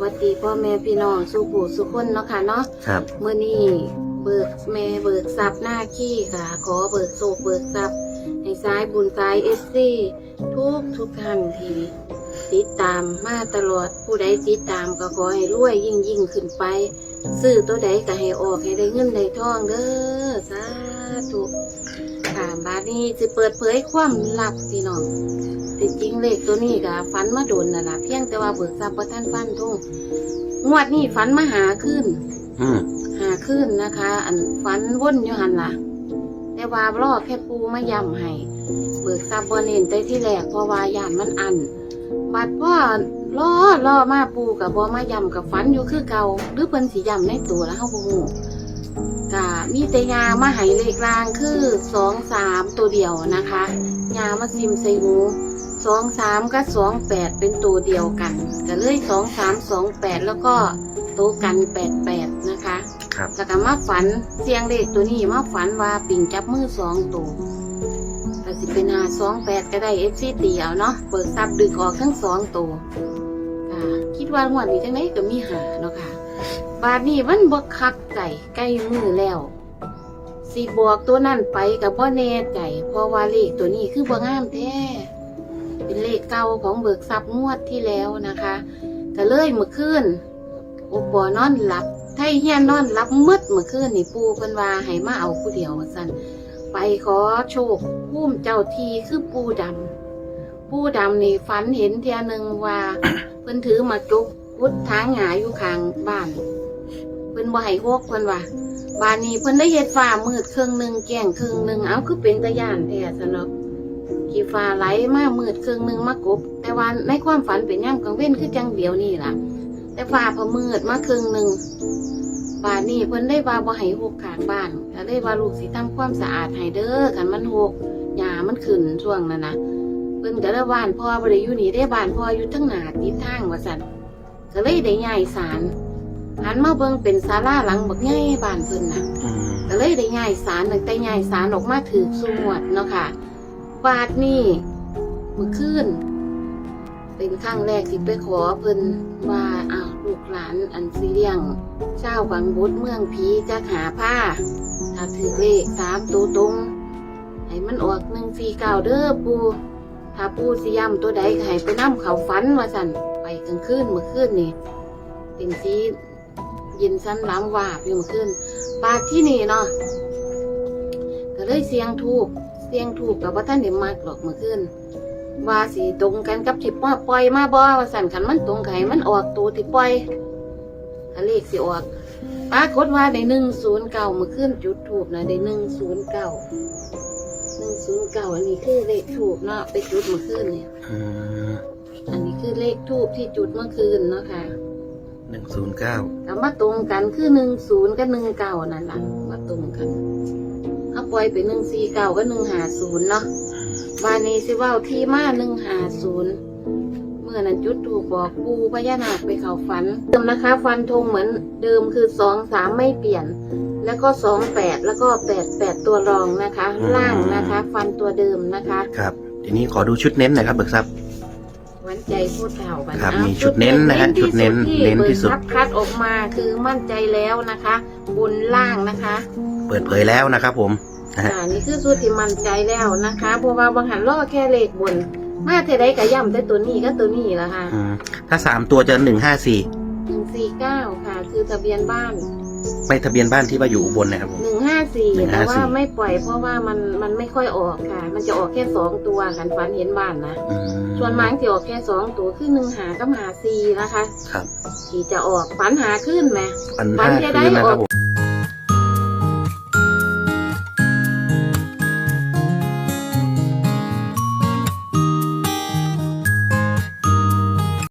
วัสดีพ่อแม่พี่น้องสุขูสุขคนเนาะค่ะเนาะครับ เมื่อนี้เบิกแม่เบิกทรัพย์หน้าขี้ค่ะ ขอเบิกโศกเบิกทรัพย์ให้สายบุญสายเอสซีทุกทุกท่านที่ติดตามมาตลอดผู้ใดติดตามก็ขอให้รวยยิ่งยิ่งขึ้นไปซื้อตัวใดก็ให้ออกให้ได้เงินได้ทองเด้อสาธุค่ะบาดนี้จะเปิดเผยความลับพี่น้อง แต่จริงเลขตัวนี้ก็ฝันมาโดนน่ะล่ะเพียงแต่ว่าเบิกทรัพย์ประท่านฟันทงงวดนี้ฝันมาหาขึ้นอืมหาขึ้นนะคะ อันฝันวนอยู่หันล่ะ แต่ว่ารอแค่ปูมาย้ำให้เบิกทรัพย์บเน้นแต่ที่แรกเพราะว่าย่านมันอันบัดพ่อรอรอมาปูกับบอมาย้ำกับฝันอยู่คือเก่าหรือเพิ่นสิย้ำในตัวแล้วเฮาบ่ฮู้กะมีแต่ยามาให้เลขรางคือสองสามตัวเดียวนะคะยามาซิมใส่หู สองสามกับสองแปดเป็นตัวเดียวกันก็เลยสองสามสองแปดแล้วก็ตัวกันแปดแปดนะคะครับแล้วก็มาฝันเสียงเด็กตัวนี้มาฝันว่าปิ่งจับมือสองตัวก็สิเป็นหาสองแปดก็ได้เอฟซีตีเอาเนาะเปิดซับดึงออกทั้งสองตัวค่ะคิดว่างวดนี้จังไดก็มีหาเนาะค่ะ บาดนี้มันบกคักไก่ใกล้มือแล้วสิบอกตัวนั่นไปกับพ่แน่ใจเพราะว่าเลขตัวนี้คือบ่งามแท้ เป็นเลขเก่าของเบิกทรัพย์งวดที่แล้วนะคะก็เลยเมื่อคืนโอปอนอนหลับไทยเฮียนนอนรับมืดเมื่อคืนนี่ปูเพิ่นว่าให้มาเอาผู้เดียวว่าซั่นไปขอโชคพุ่มเจ้าทีคือปูดำปูดำนี่ฝันเห็นเทียหนึงว่าเพิ่นถือมาจุกพุดทางหงายอยู่ข้างบ้านเพิ่นบ่ให้ฮกเพิ่นว่าบ้านนี้เพิ่นได้เฮ็ดฟ้ามืดครึ่งหนึงแก้งครึ่งหนึงเอาคือเป็นตะย่านแท้สนอก ขี้ฟ้าไหลมามืดครึ่งหนึงมากบ แต่ว่าในความฝันเป็นย่ำกลางเว้นคือจังเดียวนี่ล่ะ แต่ฟ้าพอมืดมาครึ่งหนึงบ้านนี้เพิ่นได้ว่าบ่ให้หกข้างบ้านก็เลยว่าลูกสิทำความสะอาดให้เด้อคันมันหกหญ้ามันขึ้นช่วงนั้นนะเพิ่นก็เลยบ้านพ่อบ่ได้อยู่นี่ได้บ้านพ่ออยู่ทั้งหน้าติดทางว่าซั่นก็เลยได้ย้ายศาลหันมาเบิ่งเป็นศาลาหลังบักใหญ่บ้านเพิ่นน่ะอืมก็เลยได้ย้ายศาลตั้งแต่ย้ายศาลออกมาถือสวดเนาะค่ะ บาดนี้เมื่อคืนเป็นครั้งแรกที่ไปขอเพิ่นว่าอ้าวลูกหลานอันสิเลี้ยงเจ้าบังบุตรเมืองผีจะหาผ้า ถ้าถือเลขสามตัวตรงให้มันออกหนึ่งสี่เก้าเด้อปูถ้าปูสิย้ำตัวใดให้ไปนํเขาฝันว่าสั่นไปกลางคืนเมื่อคืนนี่เป็นสีเย็นซ้ำล้ำวาบอยู่เมื่อคืนปาดที่นี่เนาะก็เลยเสียงทูบเสียงทูบกับว่าท่านเด็มากหรอกเมื่อคืนว่าสีตรงกันกับที่ป้าปล่อยมาบ่ว่าสั่นขันมันตรงไข่มันออกตัวที่ปล่อยถ้าเลขสิออกปรากฏว่าได้หนึ่งศูนย์เก้าเมื่อคืนจุดทูบนะได้หนึ่งศูนย์เก้าหนึ่งศูนย์เก้าอันนี้คือเลขทูบเนาะไปจุดเมื่อคืนเนี่ยอืมอันนี้คือเลขทูบที่จุดเมื่อคืนเนาะค่ะหนึ่งศูนย์เก้าแต่มาตรงกันคือหนึ่งศูนย์กับหนึ่งเก้านั่นแหละมาตรงกันเอา ปล่อยไปหนึ่งสี่เก้ากับหนึ่งหาศูนย์เนาะวานนี้สิเว่าที่มาหนึ่งหาศูนย์เมื่อนั้นจุดถูกบอกปูพญานาคไปเขาฝันเดิมนะคะ ฟันธงเหมือนเดิมคือสองสามไม่เปลี่ยน แล้วก็สองแปดแล้วก็แปดแปดตัวรองนะคะ ล่างนะคะ ฟันตัวเดิมนะคะครับทีนี้ขอดูชุดเน้นหน่อยครับเบิกทรัพย์หวันใจพูดเท่ากันครับอะมีชุดเน้นนะฮะชุดเน้นเน้นที่สุดเบิกทรัพย์คัดออกมาคือมั่นใจแล้วนะคะ บนล่างนะคะ เปิดเผยแล้วนะครับผม นะฮะ อ่านี่คือสูตรที่มั่นใจแล้วนะคะเพราะว่าบางหันล่อแค่เลขบน มาเทได้กะย่ำแต่ตัวนี้ก็ตัวนี้ละค่ะอืมถ้าสามตัวจะหนึ่งห้าสี่หนึ่งสี่เก้าค่ะ คือทะเบียนบ้านไม่ทะเบียนบ้านที่ว่าอยู่อุบลนะครับผม หนึ่งห้าสี่154 แต่ว่าไม่ปล่อยเพราะว่ามันมันไม่ค่อยออกค่ะ มันจะออกแค่สองตัวกันฝันเห็นบ้านนะอืมส่วนมากจะออกแค่สองตัวคือหนึ่งหากับหาสี่นะคะ ครับที่จะออกฝันหาขึ้นไหม อันฝัห้านจะได้คืนนะอคอรักบผม